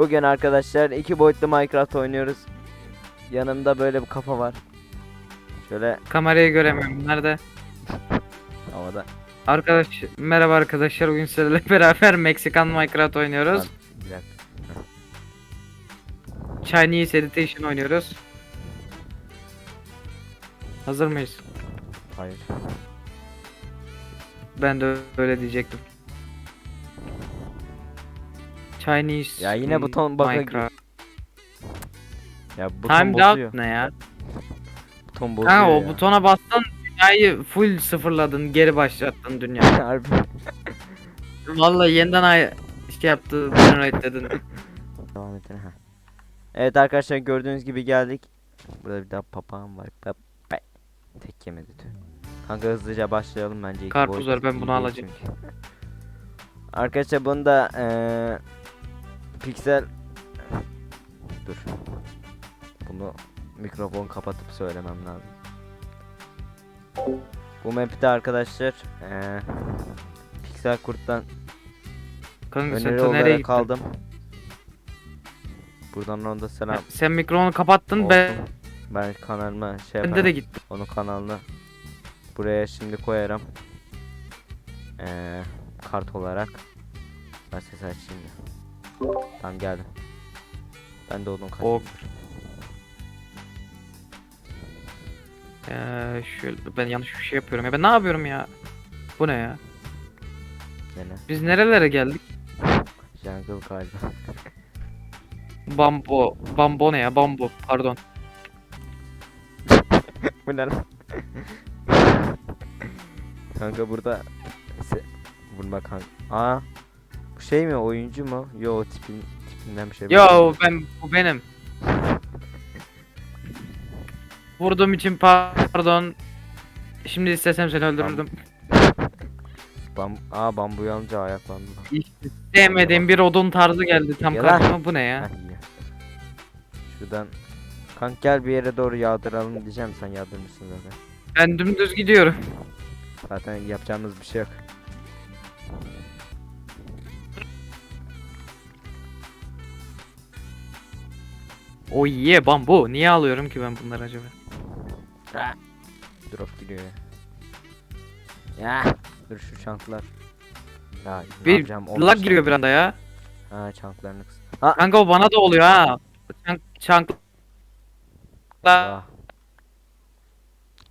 Bugün arkadaşlar iki boyutlu Minecraft oynuyoruz. Yanımda böyle bir kafa var. Şöyle Kamerayı göremiyorum. Nerede? havada. Arkadaş merhaba arkadaşlar. Bugün sizlerle beraber Meksikan Minecraft oynuyoruz. Bir dakika. Chinese Edition oynuyoruz. Hazır mıyız? Hayır. Ben de öyle diyecektim. Chinese Ya yine buton Minecraft. Ya buton Time bozuyor. out ne ya? Buton bozuyor Ha o ya. butona bastın dünyayı full sıfırladın, geri başlattın dünyayı. Harbi. Vallahi yeniden ay şey yaptı, generate dedin. Devam edin ha. Evet arkadaşlar gördüğünüz gibi geldik. Burada bir daha papağan var. Tek yemedi tüh. Kanka hızlıca başlayalım bence. iki Karpuz boyut ben iyi bunu değil alacağım. çünkü. Arkadaşlar bunu da eee piksel dur. Bunu mikrofon kapatıp söylemem lazım. Bu map'te arkadaşlar eee piksel kurttan Kanka sen ta nereye kaldım. Buradan onda selam. Sen mikrofonu kapattın ben. Ben kanalıma şey bende yaparım. de gitti. Onun kanalını buraya şimdi koyarım. Ee, kart olarak. Ben ses aç şimdi. Tamam geldim. Ben de onun Ok. kaçayım. Ee, şöyle ben yanlış bir şey yapıyorum ya. Ben ne yapıyorum ya? Bu ne ya? Gene. Biz nerelere geldik? Jungle galiba. Bambo. Bambo ne ya? Bambo. Pardon. Bu ne lan? kanka burada vurma kanka. Aa. Şey mi oyuncu mu? Yo tipin tipinden bir şey. Yo ben bu benim. Vurduğum için pardon. Şimdi istesem seni öldürürdüm. Bam Aa bambuyu alınca ayaklandım. Sevmediğim bir odun tarzı geldi tam Yalan. karşıma. Bu ne ya? Heh, iyi. Şuradan Kank gel bir yere doğru yağdıralım diyeceğim sen yağdırmışsın zaten. Ben dümdüz gidiyorum. Zaten yapacağımız bir şey yok. O ye bambu. Niye alıyorum ki ben bunları acaba? Drop gidiyor ya. Ya dur şu çanklar. Ya Bir yapacağım? Lag giriyor bir anda ya. Ha çanklarını kıs. Kanka o bana da oluyor ha. Çank, çank Ah.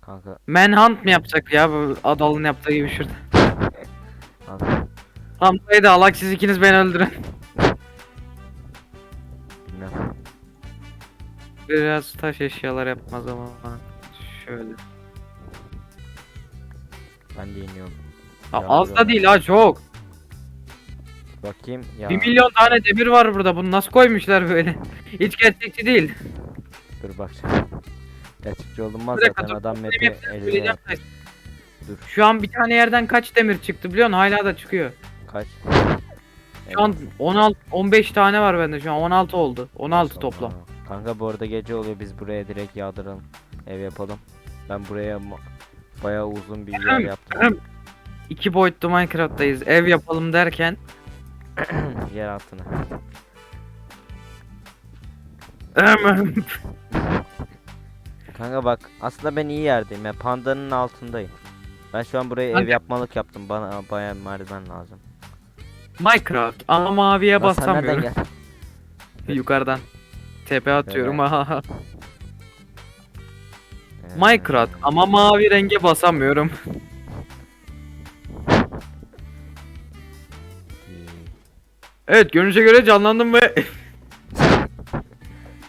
Kanka Manhunt mı yapacak ya bu Adal'ın yaptığı gibi şurada. Hamza'yı da alak siz ikiniz beni öldürün. Biraz taş eşyalar yapmaz ama. Şöyle. Ben de iniyorum. Ya, az da değil ha çok. Bakayım ya. 1 milyon tane demir var burada. Bunu nasıl koymuşlar böyle? Hiç gerçekçi değil. Dur bakacağım. Gerçekçi olunmaz dakika, zaten adam map'i eline söyleyeceğim. Dur. Şu an bir tane yerden kaç demir çıktı biliyor musun? Hala da çıkıyor. kaç. Şu an 16 15 tane var bende şu an 16 oldu. 16 Sonra- toplam. Kanka bu arada gece oluyor biz buraya direkt yağdıralım. Ev yapalım. Ben buraya bayağı uzun bir yer yaptım. ahem. İki boyutlu Minecraft'tayız. Ev yapalım derken yer altına. Ahem. Kanka bak aslında ben iyi yerdeyim ya pandanın altındayım. Ben şu an buraya ev Kanka- yapmalık yaptım. Bana bayağı merdiven lazım. Minecraft ama maviye Lan sen nereden basamıyorum. Yukarıdan. Tepe atıyorum. Ee, Minecraft ama mavi renge basamıyorum. Evet görünüşe göre canlandım ve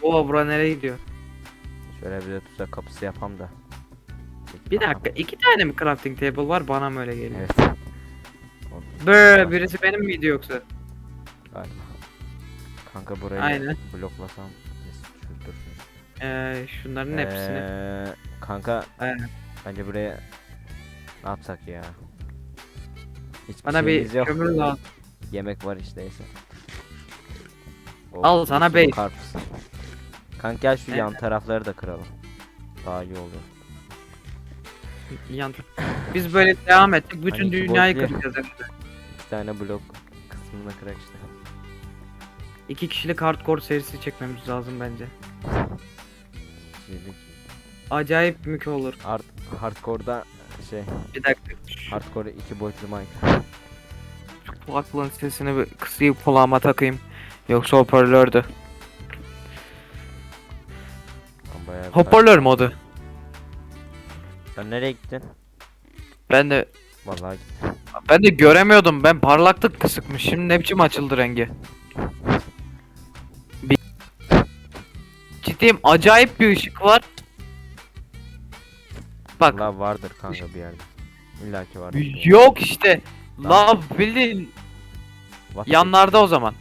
Oha bura nereye gidiyor? Şöyle bir de tuzak kapısı yapam da. Bir dakika iki tane mi crafting table var bana mı öyle geliyor? Evet. Böyle birisi benim miydi yoksa? Galiba. Kanka burayı Aynen. bloklasam. Ee, şunların hepsini. Ee, kanka Aynen. bence buraya ne yapsak ya? Hiçbir Bana bir şeyimiz yok. kömür lazım. Yemek var işte neyse. Oh, Al sana sulu bey. Karpuz. Kanka gel şu Evet. yan tarafları da kıralım. Daha iyi olur. Yan- Biz böyle devam ettik. Bütün Hani iki dünyayı kıracağız. herhalde. İki tane blok kısmını kırak işte. İki kişilik hardcore serisi çekmemiz lazım bence. Dedik. Acayip mük olur. Hard, hardcore'da şey Bir dakika. hardcore iki boyutlu Minecraft. Kulaklığın sesini bir kısayım kulağıma takayım. Yoksa hoparlördü. Bayağı Hoparlör modu. Sen nereye gittin? Ben de Vallahi gittim. ben de göremiyordum. Ben parlaklık kısıkmış. Şimdi ne biçim açıldı rengi. Ciddiyim acayip bir ışık var. Bak Vallahi vardır kanka bir yerde. İlla ki vardır. yok işte. Tamam. Lav bildiğin What yanlarda o zaman.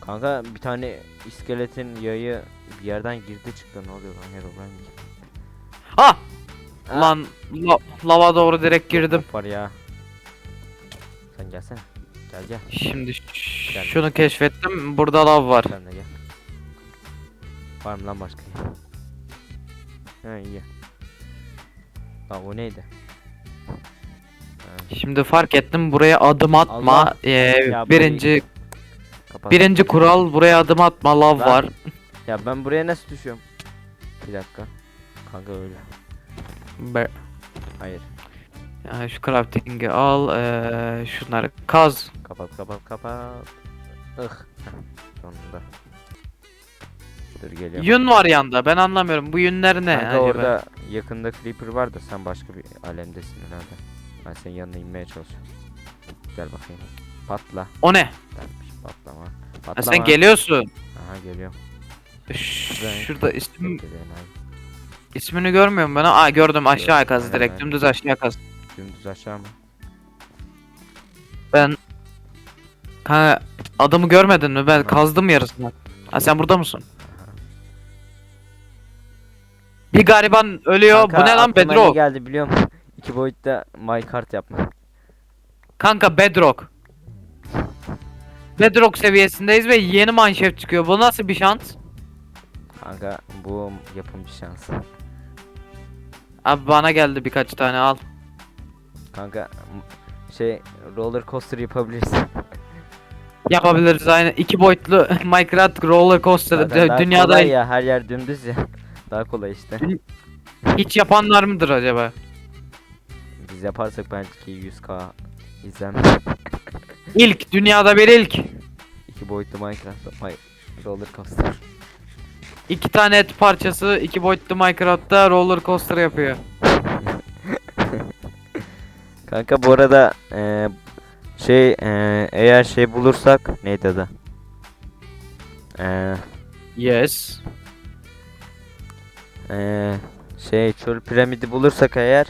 Kanka bir tane iskeletin yayı bir yerden girdi çıktı ne oluyor lan Herobrine mi? Ha! Ha. Lan la- lava doğru direkt girdim. Var ya. Sen gelsene. Gel gel. Şimdi ş- Gel. şunu keşfettim. Burada lav var. Sen de gel. Var mı lan başka? Ha iyi. Lan o neydi? Ha, Şimdi fark ettim buraya adım atma. Allah. Ee, Ya birinci kapat. birinci kural buraya adım atma lav Ben- var. Ya ben buraya nasıl düşüyorum? Bir dakika. Kanka öyle. Be- Hayır. Yani şu crafting'i al. ee, şunları kaz. Kapat kapat kapat. Ih. Heh, Sonunda. Dur geliyorum. Yün var yanda. Ben anlamıyorum. Bu yünler ne Kanka acaba? orada yakında creeper var da sen başka bir alemdesin herhalde. Ben senin yanına inmeye çalışıyorum. Gel bakayım. Patla. O ne? Dermiş patlama. Ha, Patlama. sen geliyorsun. Aha geliyorum. Ş- Ben- Şurada isim, ismini görmüyorum ben. Aa gördüm aşağı kaz direkt. aynen. Dümdüz aşağı kaz. Dümdüz aşağı mı? Ben Kanka adamı görmedin mi? Ben kazdım yarısını. Ha sen burada mısın? Bir gariban ölüyor. Kanka, Bu ne lan aklıma Bedrock? geldi biliyor musun? İki boyutta minecart yapma. Kanka Bedrock. Bedrock seviyesindeyiz ve yeni manşet çıkıyor. Bu nasıl bir şans? Kanka bu yapımcı şansı. Abi bana geldi birkaç tane al. Kanka m- şey roller coaster yapabilirsin. Yapabiliriz aynı. iki boyutlu Minecraft roller coaster daha dünyada kolay ya her yer dümdüz ya. Daha kolay işte. hiç yapanlar mıdır acaba? Biz yaparsak belki 100k izlenme. İlk dünyada bir ilk. İki boyutlu Minecraft my roller coaster. İki tane et parçası iki boyutlu Minecraft'ta roller coaster yapıyor. Kanka bu arada eee, şey eee, eğer şey bulursak neydi adı? Eee Yes. Eee, şey çöl piramidi bulursak eğer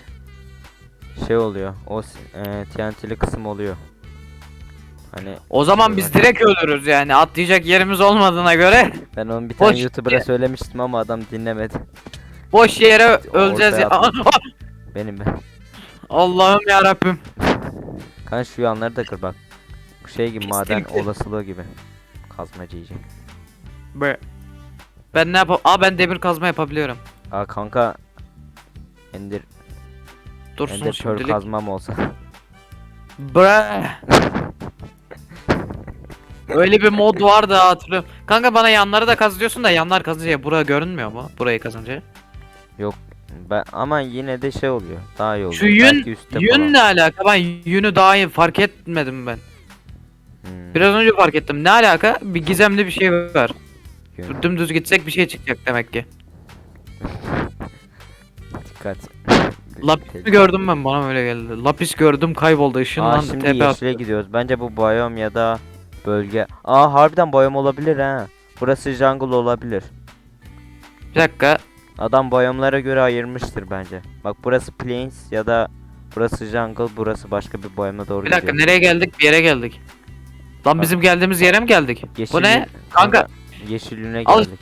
şey oluyor. O eee, TNT'li kısım oluyor. Hani O zaman biz direkt ölürüz yani. Atlayacak yerimiz olmadığına göre ben onu bir tane Boş YouTuber'a söylemiştim ama adam dinlemedi. boş yere öleceğiz ya. Benim ben. Allah'ım ya Rabbim. Kanka şu yanları da kır bak. Bu şey gibi maden Pislikli. olasılığı gibi. Kazmacı yiyecek. Be. Ben ne yapayım? Aa ben demir kazma yapabiliyorum. Aa kanka Ender Dursun Ender Pearl şimdilik. kazmam olsa. Bre. Öyle bir mod var da hatırlıyorum. Kanka bana yanları da kaz diyorsun da yanlar kazınca bura görünmüyor mu? Burayı kazınca. Ben ama yine de şey oluyor. Daha iyi oluyor. Şu yün- Belki üstte Yün ne alaka? Ben yünü daha iyi fark etmedim ben. Hmm, Biraz önce fark ettim. Ne alaka? Bir gizemli bir şey var. Yün. Dümdüz gitsek bir şey çıkacak demek ki. Dikkat. Lapis gördüm ben bana öyle geldi. Lapis gördüm kayboldu Aa ışınlandı şimdi yeşile attı. gidiyoruz. Bence bu biyom ya da bölge. Aa harbiden biyom olabilir ha. Burası jungle olabilir. Bir dakika. Adam biyomlara göre ayırmıştır bence. Bak burası plains ya da burası jungle, burası başka bir biyoma doğru Bir dakika gidiyor. nereye geldik? Bir yere geldik. Lan bizim geldiğimiz yere mi geldik? Yeşil Bu ne? yün- Kanka Yeşil yüne Al- geldik.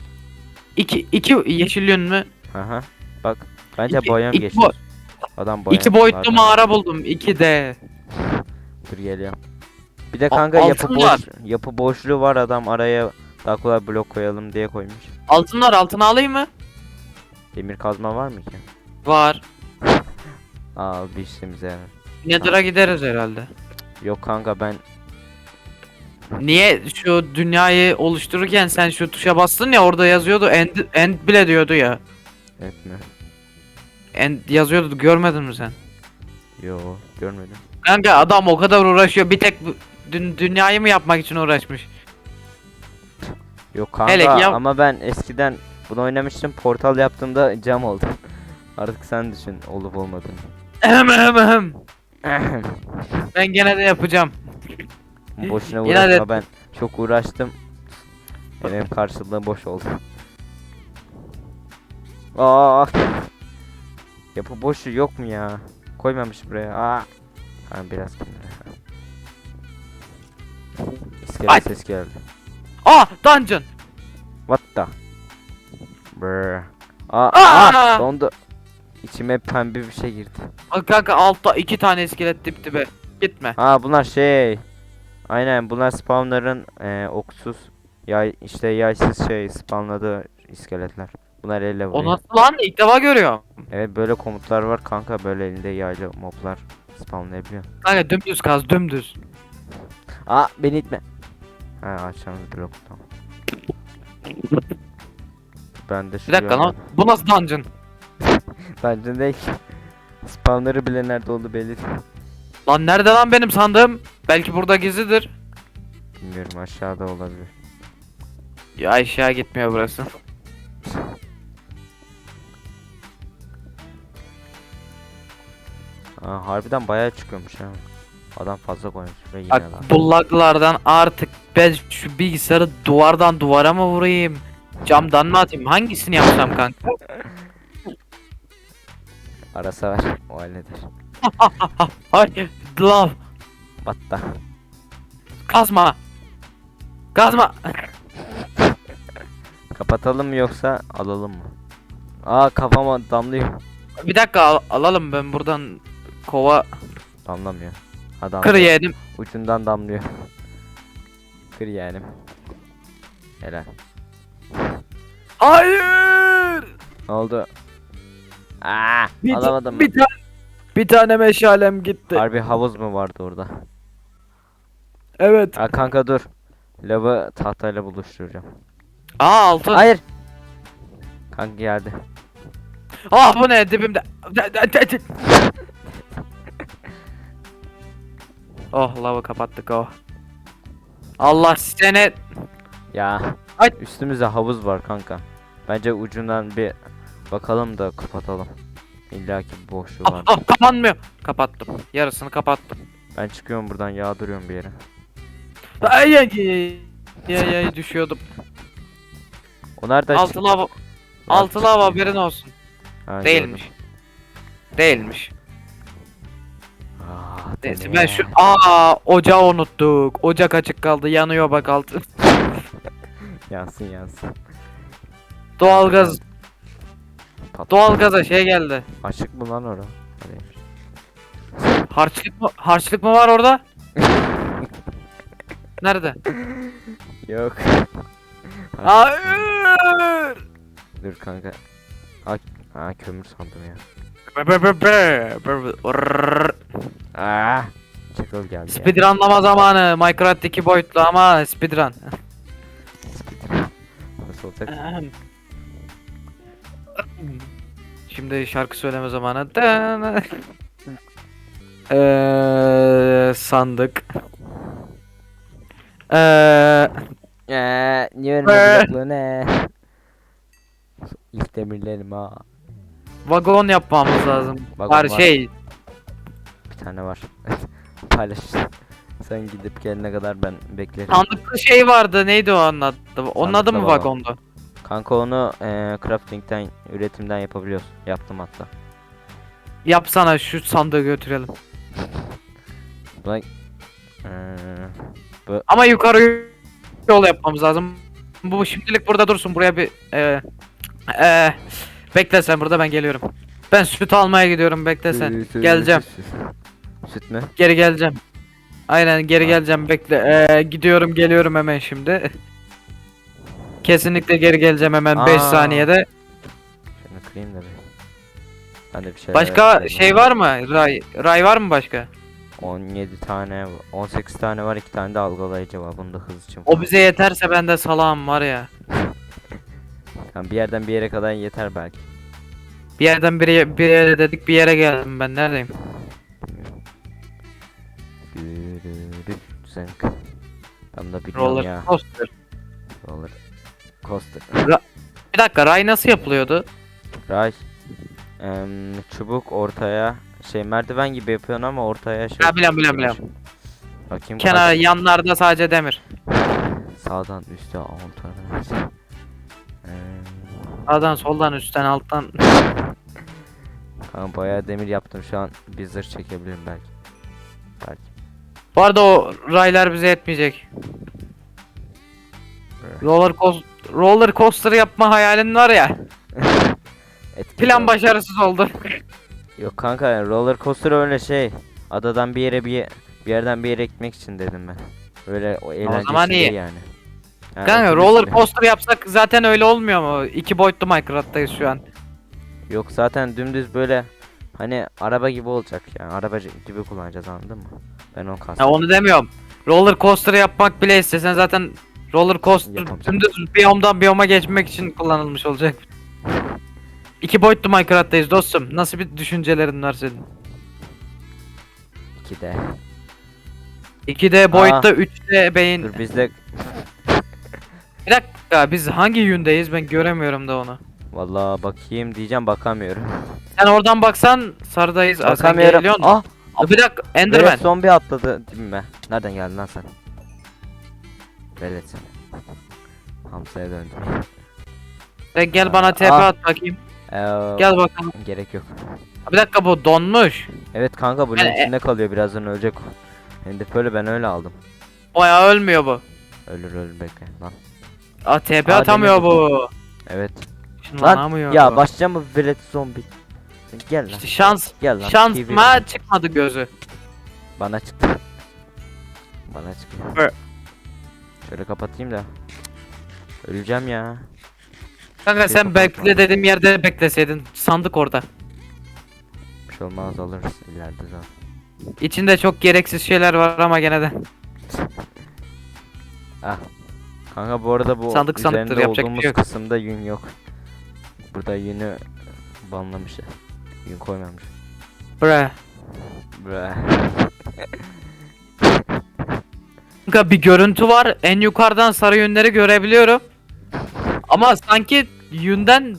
iki, iki yeşil yün mü? Aha. Bak bence İki- biyom iki geçti. bo- Adam biyom. İki boyutlu zaten- mağara buldum. 2D. Dur geliyorum. Bir de kanka yapı altın boş, var. yapı boşluğu var adam araya daha kolay blok koyalım diye koymuş. Altınlar altına alayım mı? Demir kazma var mı ki? Var. Aa bir işimize yarar. Nether'a gideriz herhalde. Yok kanka ben Niye şu dünyayı oluştururken sen şu tuşa bastın ya orada yazıyordu end, end bile diyordu ya. Evet mi? End yazıyordu görmedin mi sen? Yo görmedim. Kanka adam o kadar uğraşıyor bir tek dün, dünyayı mı yapmak için uğraşmış? Yok kanka Hele ya- ama ben eskiden bunu oynamıştım. Portal yaptığımda cam oldu. Artık sen düşün olup olmadığını. Ehem ehem ehem. Ben gene de yapacağım. Boşuna İnat uğraşma et. ben çok uğraştım. Benim karşılığı boş oldu. Aa! Yapı boşu yok mu ya? Koymamış buraya. Aa! Ha biraz kenara. İskelet Ay! ses geldi. Ah dungeon. What the? Brr. Aa, Aa! aa, dondu. İçime pembe bir şey girdi. Bak kanka altta iki tane iskelet dip dibe. Gitme. Ha bunlar şey. Aynen bunlar spawnların e, oksuz yay işte yaysız şey spawnladığı iskeletler. Bunlar elle O vuruyor. nasıl lan ilk defa görüyorum. Evet böyle komutlar var kanka böyle elinde yaylı moblar spawnlayabiliyor. Kanka dümdüz kaz dümdüz. Aa beni itme. Ha aşağımız blok tamam. Ben de Bir dakika lan. Bu nasıl dungeon? Bence değil ki. Spawnları bile nerede oldu belli değil. Lan nerede lan benim sandığım? Belki burada gizlidir. Bilmiyorum aşağıda olabilir. Ya aşağı gitmiyor burası. Aa, harbiden bayağı çıkıyormuş ha. Adam fazla koymuş ve yine Bak lan. bu laglardan artık ben şu bilgisayarı duvardan duvara mı vurayım? Camdan mı atayım? Hangisini yapsam kanka? Arasa var. O halleder. Hayır. Love. Batta. Kazma. Kazma. Kapatalım mı yoksa alalım mı? Aa kafama damlıyor. Bir dakika al- alalım ben buradan kova Damlamıyor. Ha damlıyor. kır yedim. Ucundan damlıyor. Kır yeğenim. Helal. Hayır. Ne oldu? Aa, Bir, alamadım. bir, tane bir tane meşalem gitti. Harbi havuz mu vardı orada? Evet. Aa kanka dur. Lavı tahtayla buluşturacağım. Aa altın. Hayır. Kanka geldi. Ah bu ne dibimde. De- de- de- de- oh lavı kapattık oh. Allah seni. Ya. Ay. Üstümüzde havuz var kanka. Bence ucundan bir bakalım da kapatalım. İlla ki bir boşluğu var. ah, kapanmıyor. Kapattım. Yarısını kapattım. Ben çıkıyorum buradan yağdırıyorum bir yere. Ay ay ay ay ay düşüyordum. O nereden Altı çıktı? lava. Ya Altı çıktı lava ya. haberin olsun. Ha, Değilmiş. gördüm. Değilmiş. Ah, Neyse ben şu aa ocağı unuttuk. Ocak açık kaldı. Yanıyor bak altı. Yansın yansın. Doğalgaz Pat- doğalgaza şey geldi. Açık mı lan ora? Hadi. Harçlık mı harçlık mı var orada? Nerede? Yok. Hayır. Dur kanka. Aa, aa kömür sandım ya. Aa. Çakıl geldi. Speedrunlama zamanı. Minecraft 2 boyutlu ama speedrun. Nasıl olacak? Şimdi şarkı söyleme zamanı. Eee sandık. Eee Eee niye Be. ölmedi bloklu ne? İlk demirlerim ha. vagon yapmamız lazım. Vagon Var var. şey Bir tane var. Paylaş. Sen gidip gelene kadar ben beklerim. sandıklı şey vardı. Neydi o adı? Onun adı mı vagon. vagondu? Kanka onu eee crafting'den, üretimden yapabiliyorsun. Yaptım hatta. Yapsana şu sandığı götürelim. Buna eee Ama yukarı yol yapmamız lazım. Bu şimdilik burada dursun. Buraya bir eee eee bekle sen burada ben geliyorum. Ben süt almaya gidiyorum bekle sen. Geleceğim. süt, mü? Geri geleceğim. Aynen geri geleceğim bekle. Ee, gidiyorum geliyorum hemen şimdi. Kesinlikle geri geleceğim hemen 5 Aa. saniyede. Şunu kırayım da bir. Ben de bir şeyler Başka şey var mı? Ray. Ray var mı başka? 17 tane 18 tane var 2 tane de algılayıcı var bunda hız için. O bize yeterse ben de salam var ya. Yani bir yerden bir yere kadar yeter belki. Bir yerden bir, bir yere dedik bir yere geldim ben neredeyim? Zınk. Ben de bilmiyorum Roller ya. coaster. Roller coaster. Bir dakika ray nasıl yapılıyordu? Ray. Em, çubuk ortaya şey merdiven gibi yapıyorsun ama ortaya şey. Ha, biliyorum, biliyorum, koyuyorsun. Bakayım Kenar kaç- yanlarda sadece demir. Sağdan üstte ortadan. Em, Sağdan soldan üstten alttan. Kanka bayağı demir yaptım şu an bir zırh çekebilirim belki. Belki. Bu arada o raylar bize yetmeyecek. Roller coaster, roller coaster yapma hayalin var ya. Etkili Plan başarısız oldu. Yok kanka roller coaster öyle şey. Adadan bir yere bir bir yerden bir yere gitmek için dedim ben. Öyle o eğlenceli zaman iyi. yani. Yani Kanka otobüs roller coaster yapsak zaten öyle olmuyor mu? İki boyutlu Minecraft'tayız şu an. Yok zaten dümdüz böyle hani araba gibi olacak yani. Araba gibi kullanacağız anladın mı? Ben onu Ya kastım. onu demiyorum. Roller coaster yapmak bile istesen zaten roller coaster Yapamayacağım. dümdüz biyomdan biyoma geçmek için kullanılmış olacak. İki boyutlu Minecraft'tayız dostum. Nasıl bir düşüncelerin var senin? 2D. 2D boyutta 3D beyin. Dur bizde Bir dakika biz hangi yündeyiz ben göremiyorum da onu. vallahi bakayım diyeceğim bakamıyorum. Sen oradan baksan sarıdayız. Aa, sen Bakamıyorum. geliyorsun. Ah! Aa, bir dakika Enderman. Enderman. zombi atladı dibime. Nereden geldin lan sen? Velet sen. Hamsa'ya döndüm. Sen gel bana TP at bakayım. Ee, Gel bakalım. Gerek yok. Bir dakika bu donmuş. Evet kanka bunun Ben- e- içinde kalıyor birazdan ölecek o. Hem de böyle ben öyle aldım. O ya ölmüyor bu. Ölür ölür bekle lan. Aa TP Aa, atamıyor demir bu. Evet. Şınlanamıyor. Ya başlayacağım mı velet zombi? Gel lan. İşte şans Gel lan. şans TV. mı çıkmadı gözü. Bana çıktı. Bana çıktı. Bö- Şöyle kapatayım da. Öleceğim ya. Kanka Şey sen bekle dediğim yerde bekleseydin. Sandık orada. Bir şey olmaz alırız ileride zaten. İçinde çok gereksiz şeyler var ama gene de. Ah. Kanka bu arada bu Sandık sandıktır, üzerinde yapacak bir olduğumuz şey yok. kısımda yün yok. Burada yünü banlamışlar. Yün koymamış. Bre. Bre. Kanka bir görüntü var. En yukarıdan sarı yünleri görebiliyorum. Ama sanki yünden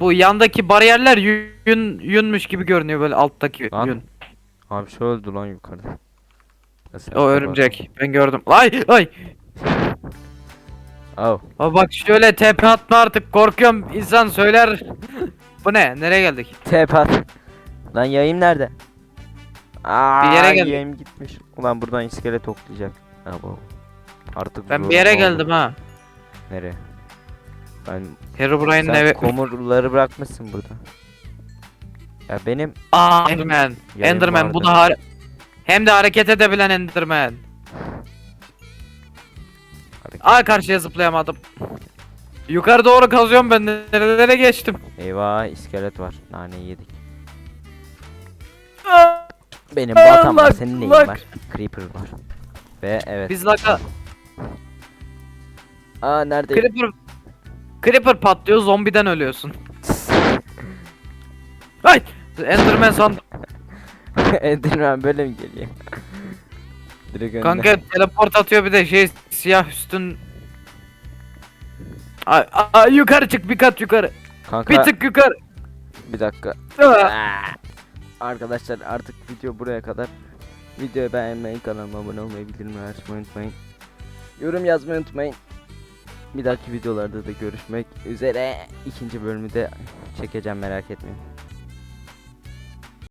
bu yandaki bariyerler yün yünmüş gibi görünüyor böyle alttaki Lan, yün. Abi şu öldü lan yukarıda. Nasıl O örümcek. Ben gördüm. Ay ay. Oh. Aa, bak şöyle tepe atma artık korkuyorum. İnsan söyler. bu ne? Nereye geldik? Tep at. Lan yayım nerede? Aa, yere geldik. Yayım gitmiş. Ulan buradan iskelet toplayacak. Ha bu. Artık Ben zorunda bir yere oldum. geldim ha. Nereye? Ben Herobrine'in sen evi. komurları bırakmışsın burada. Ya benim Aa Enderman. Yayın Enderman bu vardı. da har- hem de hareket edebilen Enderman. Aa karşıya zıplayamadım. Yukarı doğru kazıyorum ben nerelere geçtim. eyvah iskelet var. Nane yedik. Aa, Benim baltam var. Senin neyin var? Creeper var. Ve evet. Biz laka Aa neredeyim? Creeper Creeper patlıyor zombiden ölüyorsun. Ay! Enderman sandım. Enderman böyle mi geliyor? Direkt önüne. Kanka teleport atıyor bir de şey siyah üstün. Ay, ay, yukarı çık bir kat yukarı. Kanka Bir tık yukarı. bir dakika. Aa! Arkadaşlar artık video buraya kadar. Videoyu beğenmeyi, kanalıma abone olmayı, bildirimleri açmayı unutmayın. Yorum yazmayı unutmayın. Bir dahaki videolarda da görüşmek üzere. İkinci bölümü de çekeceğim merak etmeyin.